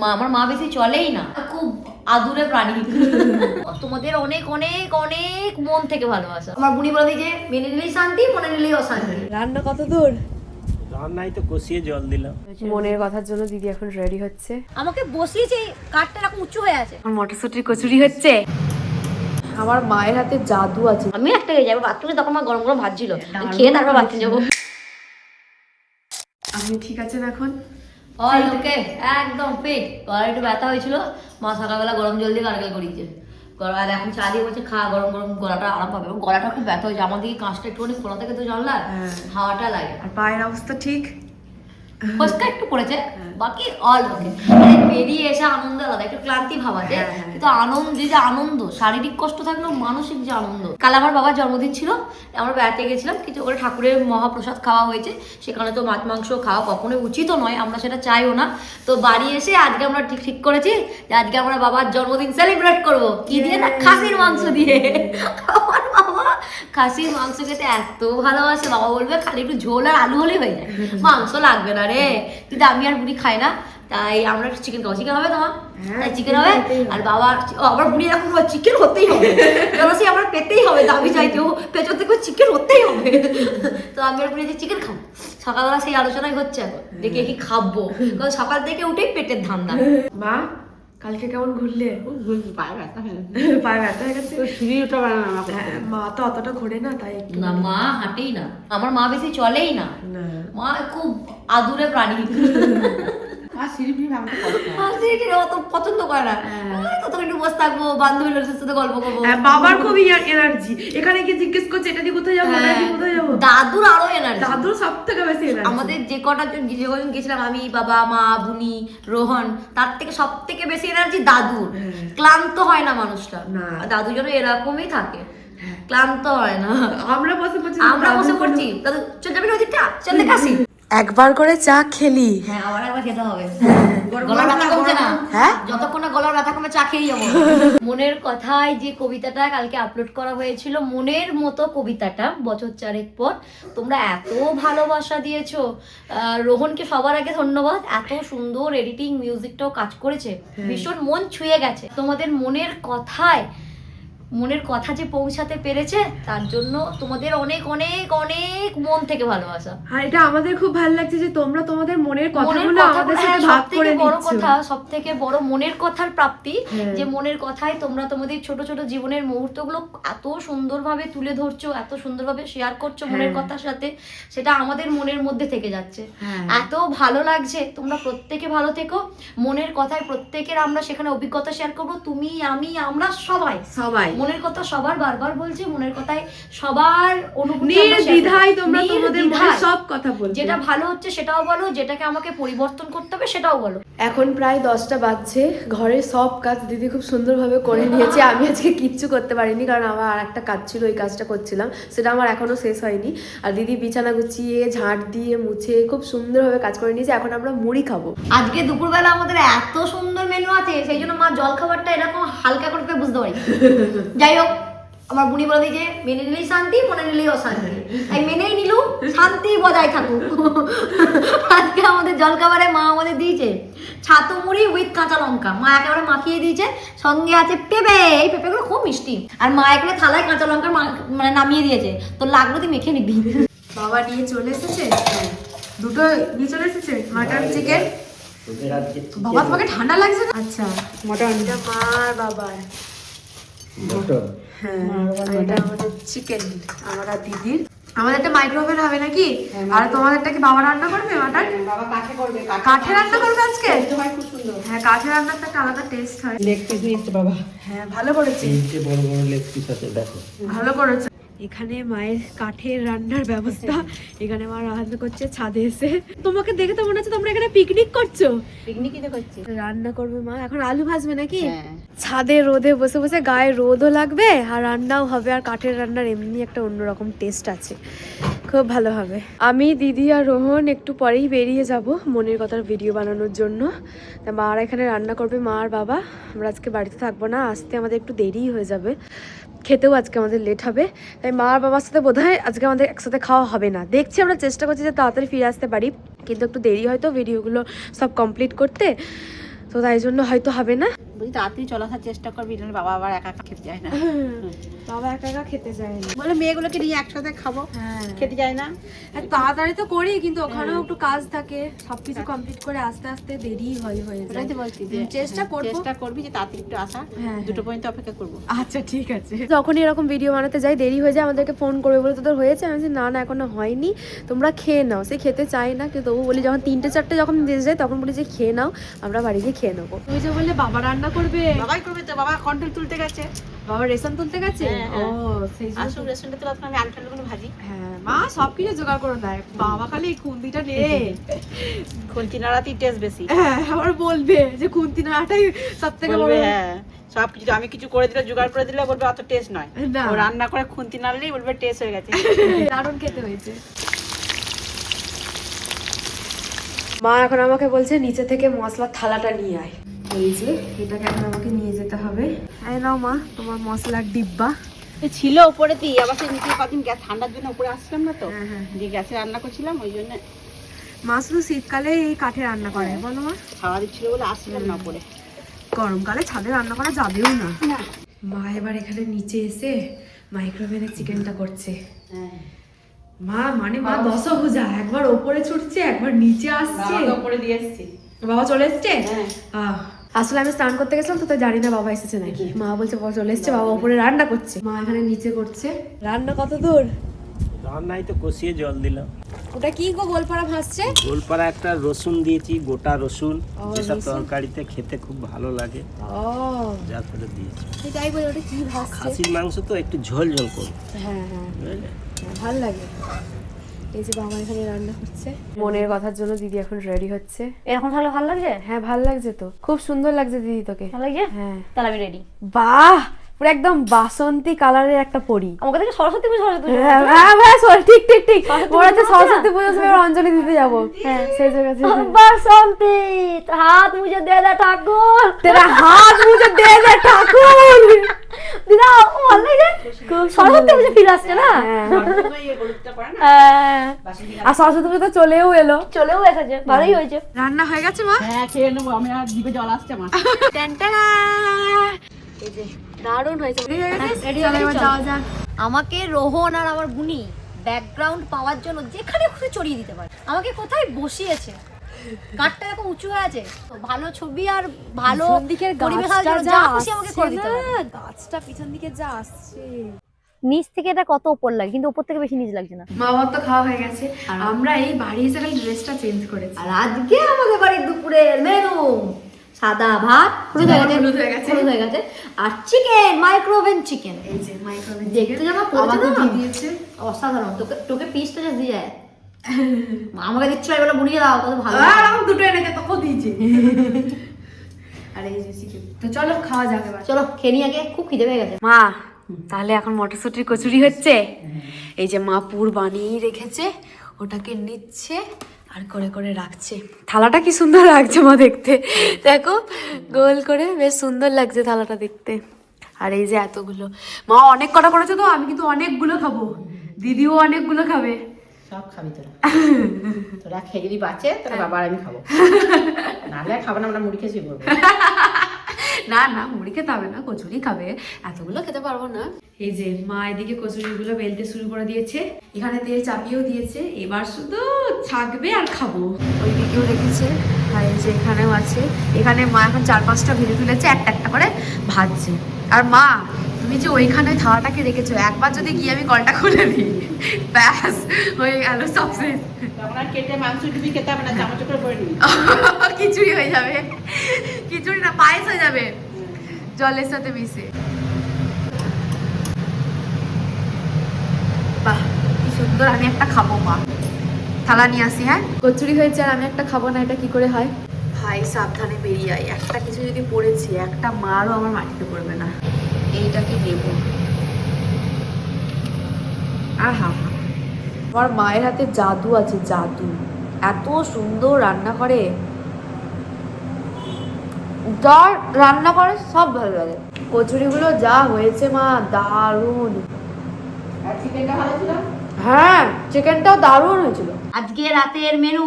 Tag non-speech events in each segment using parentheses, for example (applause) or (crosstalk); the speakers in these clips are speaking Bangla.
মা আমার মা বেশি চলেই না। খুব আদুরে প্রাণী। তোমাদের অনেক অনেক অনেক মন থেকে ভালোবাসা। আমার বুনি বলে যে মেনে নিলেই শান্তি মনে নিলেই অশান্তি। রান্না কত দূর? রান্নায় তো কষিয়ে জল দিলাম। মনের কথার জন্য দিদি এখন রেডি হচ্ছে। আমাকে বসিয়েছে কাঠটা এরকম উঁচু হয়ে আছে। আমার মটরশুটির কচুরি হচ্ছে। আমার মায়ের হাতে জাদু আছে। আমি একটা হয়ে যাব বাথরুমে তখন আমার গরম গরম ভাত ছিল। খেয়ে তারপর বাথরুমে যাব। আপনি ঠিক আছেন এখন? অল ওকে একদম ফিট গলা একটু ব্যথা হয়েছিল। মা সকালবেলা গরম জল দিয়ে গার্গেল করিয়েছে। গরম আর এখন চা দিয়ে বলছে খা গরম গরম গলাটা আরাম পাবে। এবং গলাটা খুব ব্যথা হয়েছে। আমার দিকে কাঁচটা একটুখানি খোলা থেকে তো জানলা হ্যাঁ। হাওয়াটা লাগে। আর পায়ের অবস্থা ঠিক? ফসকা একটু পড়েছে হ্যাঁ। বাকি অল ওকে মানে বেরিয়ে এসে আনন্দ আলাদা একটু ক্লান্তি ভাব আছে হ্যাঁ, হ্যাঁ। কিন্তু আনন্দ যে আনন্দ শারীরিক কষ্ট থাকলেও মানসিক যে আনন্দ। কাল আমার বাবার জন্মদিন ছিল আমরা বেড়াতে গেছিলাম কিছু করে ঠাকুরের মহাপ্রসাদ খাওয়া হয়েছে সেখানে তো মাছ মাংস খাওয়া কখনোই উচিত নয় আমরা সেটা চাইও না। তো বাড়ি এসে আজকে আমরা ঠিক ঠিক করেছি যে আজকে আমরা বাবার জন্মদিন সেলিব্রেট করব। কি দিয়ে না? খাসির মাংস দিয়ে। আমার বাবা খাসির মাংস খেতে এত ভালোবাসে বাবা বলবে খালি একটু ঝোল আর আলু হলেই হয়ে যায়। মাংস লাগবে না রে কিন্তু আমি আর বুড়ি খাই না তাই আমরা একটু চিকেন খাব। চিকেন হবে তোমার? হ্যাঁ, তাই চিকেন হবে? আর বাবা ও আবার বুড়ি এরকম চিকেন হতেই হবে। কেন সে আমরা পেতেই হবে দাবি চাইতেও পেছন থেকে চিকেন হতেই হবে। তো আমি আর বুড়ি যে চিকেন খাব। সকালবেলা সেই আলোচনাই হচ্ছে এখন। দেখে কি খাব। কারণ সকাল থেকে উঠেই পেটের ধান্দা। মা কালকে কেমন ঘুরলে? পায়ে ব্যথা হয়ে (laughs) পায়ে ব্যথা হয়ে গেছে? সিঁড়ি উঠতে পারে না হ্যাঁ, মা তো অতটা ঘোরে না তাই না মা হাঁটেই না। আমার মা বেশি চলেই না। মা খুব আদুরে প্রাণী। (laughs) আর সিঁড়ি ফিড়ি ভাঙতে অত পছন্দ করে না। এই ততক্ষণ একটু বসে থাকব বান্ধবী লোকের সাথে গল্প করব। হ্যাঁ, বাবার খুব এনার্জি। এখানে গিয়ে জিজ্ঞেস করছে এটা দিয়ে কোথায় যাব? কোথায় যাব? দাদুর আরও এনার্জি। দাদুর সব থেকে বেশি এনার্জি। আমাদের যে কটা জন যে কজন গেছিলাম আমি বাবা মা বুনি রোহন তার থেকে সব থেকে বেশি এনার্জি দাদুর। ক্লান্ত হয় না মানুষটা? না। দাদু যেন এরকমই থাকে। ক্লান্ত হয় না। আমরা বসে পড়ছি আমরা বসে পড়ছি। দাদু চল যাবি ওদিকটা? চল আসি একবার করে চা খেলি। হ্যাঁ আবার একবার খেতে হবে। (laughs) গলার ব্যথা কমছে না? হ্যাঁ? যতক্ষণ না গলার ব্যথা কমে চা খেয়েই যাব। (laughs) মনের কথায় যে কবিতাটা কালকে আপলোড করা হয়েছিল মনের মতো কবিতাটা বছর চারেক পর তোমরা এত ভালোবাসা দিয়েছ। আহ, রোহনকে সবার আগে ধন্যবাদ। এত সুন্দর এডিটিং মিউজিকটাও কাজ করেছে। ভীষণ মন ছুঁয়ে গেছে। তোমাদের মনের কথায় মনের কথা যে পৌঁছাতে পেরেছে তার জন্য তোমাদের অনেক অনেক অনেক মন থেকে ভালোবাসা আর এটা আমাদের খুব ভালো লাগছে যে তোমরা তোমাদের মনের মনের কথাগুলো আমাদের সাথে হ্যাঁ, ভাগ করে বড় কথা সব থেকে বড় মনের কথার প্রাপ্তি হ্যাঁ। যে মনের কথায় তোমরা তোমাদের ছোট ছোট জীবনের মুহূর্তগুলো এত সুন্দরভাবে তুলে ধরছো এত সুন্দরভাবে শেয়ার করছ মনের হ্যাঁ। কথার সাথে সেটা আমাদের মনের মধ্যে থেকে যাচ্ছে। এত ভালো লাগছে তোমরা প্রত্যেকে ভালো থেকো মনের কথায় প্রত্যেকের আমরা সেখানে অভিজ্ঞতা শেয়ার করব তুমি আমি আমরা সবাই সবাই মনের কথা সবার বারবার বলছে মনের কথায় সবার অনুভূতি তোমরা তোমাদের মনে সব কথা বলছো যেটা ভালো হচ্ছে সেটাও বলো যেটাকে আমাকে পরিবর্তন করতে হবে সেটাও বলো। এখন প্রায় দশটা বাজছে ঘরের সব কাজ দিদি খুব সুন্দরভাবে করে নিয়েছে আমি আজকে কিচ্ছু করতে পারিনি কারণ আমার আর একটা কাজ ছিল ওই কাজটা করছিলাম সেটা আমার এখনও শেষ হয়নি। আর দিদি বিছানা গুছিয়ে ঝাঁট দিয়ে মুছে খুব সুন্দরভাবে কাজ করে নিয়েছে এখন আমরা মুড়ি খাব। আজকে দুপুরবেলা আমাদের এত সুন্দর মেনু আছে সেই জন্য মা জল খাবারটা এরকম হালকা করে বুঝতে পারি (laughs) যাই হোক আমার বুনি বলে যে মেনে নিলেই শান্তি মনে নিলেই অশান্তি। তাই মেনেই নিলু শান্তি বজায় থাকুক। আজকে আমাদের জলখাবারে মা আমাদের দিয়েছে ছাতু মুড়ি উইথ কাঁচা লঙ্কা। মা একেবারে মাখিয়ে দিয়েছে সঙ্গে আছে পেঁপে। এই পেঁপেগুলো খুব মিষ্টি। আর মা এখানে থালায় কাঁচা লঙ্কা মা- মানে নামিয়ে দিয়েছে। তো লাগল তুই মেখে নিবি। বাবা নিয়ে চলে এসেছে। দুটো নিয়ে চলে এসেছে মাটন চিকেন বাবা তোমাকে ঠান্ডা লাগছে আচ্ছা। মটন বাবার। মটন হ্যাঁ এটা আমাদের চিকেন আমার দিদির। আমাদের মাইক্রোওভেন হবে নাকি? আর তোমাদেরটা কি বাবা রান্না করবে মাটন বাবা কাঠে করবে কাঠে রান্না করবে আজকে? তোমার খুব সুন্দর। হ্যাঁ কাঠে রান্নার একটা আলাদা টেস্ট হয়। লেগ পিস নিচ্ছে বাবা। হ্যাঁ ভালো করেছে তিনটে বড় বড় লেগ পিস আছে দেখো। ভালো করেছে। এখানে মায়ের কাঠের রান্নার ব্যবস্থা। এখানে মা রান্না করছে ছাদে এসে। তোমাকে দেখে তো মনে হচ্ছে তোমরা এখানে পিকনিক করছ। পিকনিকই তো করছে। রান্না করবে মা। এখন আলু ভাজবে নাকি? হ্যাঁ। ছাদে রোদে বসে বসে গায়ে রোদও লাগবে আর রান্নাও হবে। আর কাঠের রান্নার এমনি একটা অন্যরকম টেস্ট আছে। খুব ভালো হবে। আমি, দিদি আর রোহন একটু পরেই বেরিয়ে যাব মনের কথার ভিডিও বানানোর জন্য। তা মারা এখানে রান্না করবে মা আর বাবা। আমরা আজকে বাড়িতে থাকব না, আসতে আমাদের একটু দেরি হয়ে যাবে। খেতেও আজকে আমাদের লেট হবে। তাই মা আর বাবার সাথে বোধহয় আজকে আমাদের একসাথে খাওয়া হবে না। দেখছি আমরা চেষ্টা করছি যে তাড়াতাড়ি ফিরে আসতে পারি, কিন্তু একটু দেরি হয়তো ভিডিওগুলো সব কমপ্লিট করতে। তো তাই জন্য হয়তো হবে না। বুঝি তাড়াতাড়ি চলে আসার চেষ্টা করবি নাহলে বাবা আবার একা একা খেতে যায় না। (laughs) বাবা একা একা খেতে চায় না। বলে মেয়েগুলোকে নিয়ে একসাথে খাব হ্যাঁ। খেতে যায় না। তাড়াতাড়ি তো করি কিন্তু ওখানেও একটু কাজ থাকে সবকিছু কমপ্লিট করে আস্তে আস্তে দেরি হয় হয়ে যায়। বলছি চেষ্টা হ্যাঁ, করব। চেষ্টা করবি যে তাড়াতাড়ি একটু আসা হ্যাঁ, দুটো পর্যন্ত অপেক্ষা করব। আচ্ছা ঠিক আছে। যখনই এরকম ভিডিও বানাতে যাই দেরি হয়ে যায় আমাদেরকে ফোন করবে বলে তোদের হয়েছে। আমি বলছি, না না এখনও হয়নি। তোমরা খেয়ে নাও। সে খেতে চাই না কিন্তু তবু বলি যখন তিনটে চারটে যখন বেজে যায় তখন বলি যে খেয়ে নাও আমরা বাড়ি গিয়ে খেয়ে নেব। তুমি যে বললে বাবা রান্না করবে? বাবাই করবে তো বাবা কন্ট্রোল তুলতে গেছে। বাবা রেশন তুলতে গেছে? হ্যাঁ, ও হ্যাঁ। সেই জন্য আসুক রেস্টুরেন্টে তো আমি আলফালগুলো ভাজি। হ্যাঁ মা সবকিছু জোগাড় করে দেয়। বাবা খালি খুন্তিটা নে। (laughs) খুলছি নাড়াতেই টেস্ট বেশি। হ্যাঁ আবার বলবে যে খুন্তি নাটাই সব থেকে বড়। হ্যাঁ সব কিছু আমি কিছু করে দিলে জোগাড় করে দিলে বলবে অত টেস্ট নয়। ও রান্না করে খুন্তি নাড়লেই বলবে টেস্ট হয়ে গেছে। (laughs) দারুণ খেতে হয়েছে। মা এখন আমাকে বলছে নিচে থেকে মশলার থালাটা নিয়ে আয়। এই যে এটাকে এখন আমাকে নিয়ে যেতে হবে। এই নাও মা তোমার মশলার ডিব্বা। ছিল উপরে দিয়ে আবার সেই নিচে কদিন গ্যাস ঠান্ডার জন্য উপরে আসছিলাম না তো। হ্যাঁ, হ্যাঁ। দিয়ে গ্যাসে রান্না করছিলাম ওই জন্য। মা শুধু শীতকালে এই কাঠে রান্না করে বলো মা। খাওয়া দিচ্ছিল বলে আসছিলাম না উপরে। গরমকালে ছাদে রান্না করা যাবেও না। না। মা এবার এখানে নিচে এসে মাইক্রোওভেনে চিকেনটা করছে। হ্যাঁ। মা মানে মা দশভুজা একবার ওপরে ছুটছে একবার নিচে আসছে। উপরে দিয়ে এসছি। বাবা চলে এসছে? হ্যাঁ। আহ, আসলে আমি স্নান করতে গেছিলাম তো তাই জানি না বাবা এসেছে নাকি। মা বলছে বাবা চলে এসছে বাবা উপরে রান্না করছে। মা এখানে নিচে করছে। রান্না কত দূর? রান্নায় তো কষিয়ে জল দিলাম। ওটা কি গো গোলপাড়া ভাসছে? গোলপাড়া একটা রসুন দিয়েছি গোটা রসুন। যেটা তরকারিতে খেতে খুব ভালো লাগে। ও। যা করে দিয়েছি। সেটাই বলে ওটা কি ভাসছে? খাসির মাংস তো একটু ঝোল ঝোল করব। হ্যাঁ হ্যাঁ। হ্যাঁ, ভালো লাগে। এই যে বাবা এখানে রান্না করছে। মনের কথার জন্য দিদি এখন রেডি হচ্ছে। এরকম তাহলে ভালো লাগছে? হ্যাঁ ভালো লাগছে তো। খুব সুন্দর লাগছে দিদি তোকে। ভালো লাগছে? হ্যাঁ। তাহলে আমি রেডি বাহ! পুরো একদম বাসন্তী কালারের একটা পরি। আমাকে দেখে সরস্বতী পুজো হ্যাঁ হ্যাঁ, হ্যাঁ সরি ঠিক ঠিক ঠিক। ওরা তো সরস্বতী পুজোর সময় অঞ্জলি দিতে যাব। হ্যাঁ সেই জায়গা থেকে বাসন্তী হাত মুজে দে দে ঠাকুর। তেরা হাত মুজে দে দে ঠাকুর। দিদা ও অলরেডি সরস্বতী পুজো ফিরে আসছে না? হ্যাঁ। হ্যাঁ। আর সরস্বতী পুজো তো চলেও এলো। চলেও এসেছে ভালোই হয়েছে। রান্না হয়ে গেছে মা? হ্যাঁ খেয়ে নেব আমি আর জিভে জল আসছে মা। টেনটা এই যে দারুণ হয়েছে। হয়ে হয়ে। আমাকে রোহন আর আমার বুনি ব্যাকগ্রাউন্ড পাওয়ার জন্য যেখানে খুশি চড়িয়ে দিতে পারে। আমাকে কোথায় বসিয়েছে? কাঠটা এরকম উঁচু হয়ে আছে? ভালো ছবি আর ভালো দিকের যা খুশি আমাকে করে দিতে গাছটা পিছন দিকে যা আসছে। নিচ থেকে এটা কত উপর লাগে? কিন্তু উপর থেকে বেশি নিচ লাগছে না। মা বাবার তো খাওয়া হয়ে গেছে। আমরা এই বাড়ি এসে খালি ড্রেসটা চেঞ্জ করেছি। আর আজকে আমাদের বাড়ির দুপুরের মেনু সাদা ভাত হলুদ হয়ে গেছে। হলুদ হয়ে গেছে। হলুদ হয়ে গেছে। আর চিকেন মাইক্রোওভেন চিকেন এই যে মাইক্রোওভেন দেখতে যেমন করেছে না? দিয়েছে। অসাধারণ। তোকে তোকে পিসটা যা দিয়ে যায়। আমাকে দিচ্ছিল এবার বুনিয়ে দাও তাহলে ভালো। আর আমার দুটো এনেছে তোকে দিয়েছে। আর এই যে চিকেন তো চলো খাওয়া যাক এবার। চলো খেয়ে নিয়ে আগে খুব খিদে পেয়ে গেছে। মা তাহলে এখন মটরশুটির কচুরি হচ্ছে? এই যে মা পুর বানিয়ে রেখেছে ওটাকে নিচ্ছে আর করে করে রাখছে। থালাটা কি সুন্দর লাগছে মা দেখতে। দেখো গোল করে বেশ সুন্দর লাগছে থালাটা দেখতে। আর এই যে এতগুলো। মা অনেক কটা করেছে তো? আমি কিন্তু অনেকগুলো খাব। দিদিও অনেকগুলো খাবে। সব খাবি তোরা। তোরা খেয়ে যদি বাঁচে তোরা বাবা আর আমি খাব। নাহলে আর খাব না আমরা মুড়ি খেয়ে শুয়ে (laughs) না না মুড়ি খেতে হবে না কচুরি খাবে। এতগুলো খেতে পারব না। এই যে মা এদিকে কচুরিগুলো বেলতে শুরু করে দিয়েছে এখানে তেল চাপিয়েও দিয়েছে এবার শুধু ছাকবে আর খাব। ওই দিকেও রেখেছে আর এই যে এখানেও আছে। এখানে মা এখন চার পাঁচটা ভেজে তুলেছে একটা একটা করে ভাজছে। আর মা তুমি যে ওইখানে থালাটাকে রেখেছো একবার যদি গিয়ে আমি কলটা খুলে দিই ব্যাস হয়ে গেল সব শেষ কেটে মাংস ডুবি খেতে হবে না চামচ করে পরে নিবি। (laughs) খিচুড়ি হয়ে যাবে। খিচুড়ি না পায়েস হয়ে যাবে। জলের সাথে মিশে। বাহ কি সুন্দর আমি একটা খাব মা। থালা নিয়ে আসি হ্যাঁ? কচুরি হয়েছে আর আমি একটা খাব না এটা কি করে হয়? ভাই সাবধানে বেরিয়ে আয়। একটা কিছু যদি পড়েছি একটা মারও আমার মাটিতে পড়বে না। এইটাকে নেব। আহা আমার মায়ের হাতে জাদু আছে জাদু। এত সুন্দর রান্না করে। যা রান্না করে সব ভালো লাগে। কচুরিগুলো যা হয়েছে মা দারুণ। আর চিকেনটা ভালো ছিল? হ্যাঁ চিকেনটাও দারুণ হয়েছিল। আজকে রাতের মেনু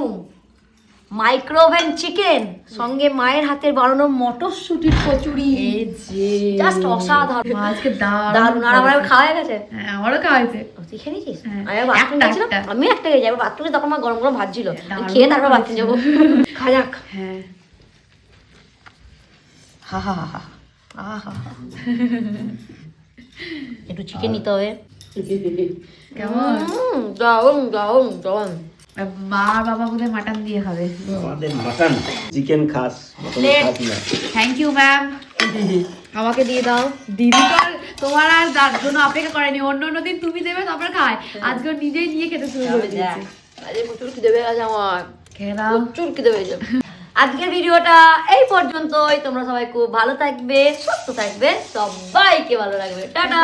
মাইক্রোওভেন চিকেন সঙ্গে মায়ের হাতের বানানো মটরশুটির কচুরি। জাস্ট অসাধারণ। আজকে দারুণ আর আমার খাওয়া হয়ে গেছে? হ্যাঁ আমারও খাওয়া হয়েছে। তুই খেয়ে নিয়েছিস? হ্যাঁ। আমি বাথরুম একটা, গেছিলাম? আমি একটা যাব বাথরুমে তখন আমার গরম গরম ভাত ছিল। আমি খেয়ে তারপর বাথরুম যাব। (laughs) খাজাক হ্যাঁ। হা হা হা হা। একটু চিকেন নিতে হবে। (laughs) কেমন? দারুণ দারুণ দারুণ। মা বাবা বোধ মাটন দিয়ে খাবে। আমাদের মাটন চিকেন খাস মটন নে। খাস না। থ্যাংক ইউ ম্যাম আমাকে দিয়ে দাও। দিদি তো তোমার আর তার জন্য অপেক্ষা করেনি অন্য অন্য দিন তুমি দেবে তারপর খায়। আজকে নিজেই নিয়ে খেতে শুরু করে দিয়েছে। আরে প্রচুর খিদে পেয়ে গেছে আমার। প্রচুর খিদে পেয়েছে। আজকের ভিডিওটা এই পর্যন্তই। তোমরা সবাই খুব ভালো থাকবে সুস্থ থাকবে সবাইকে ভালো লাগবে টাটা!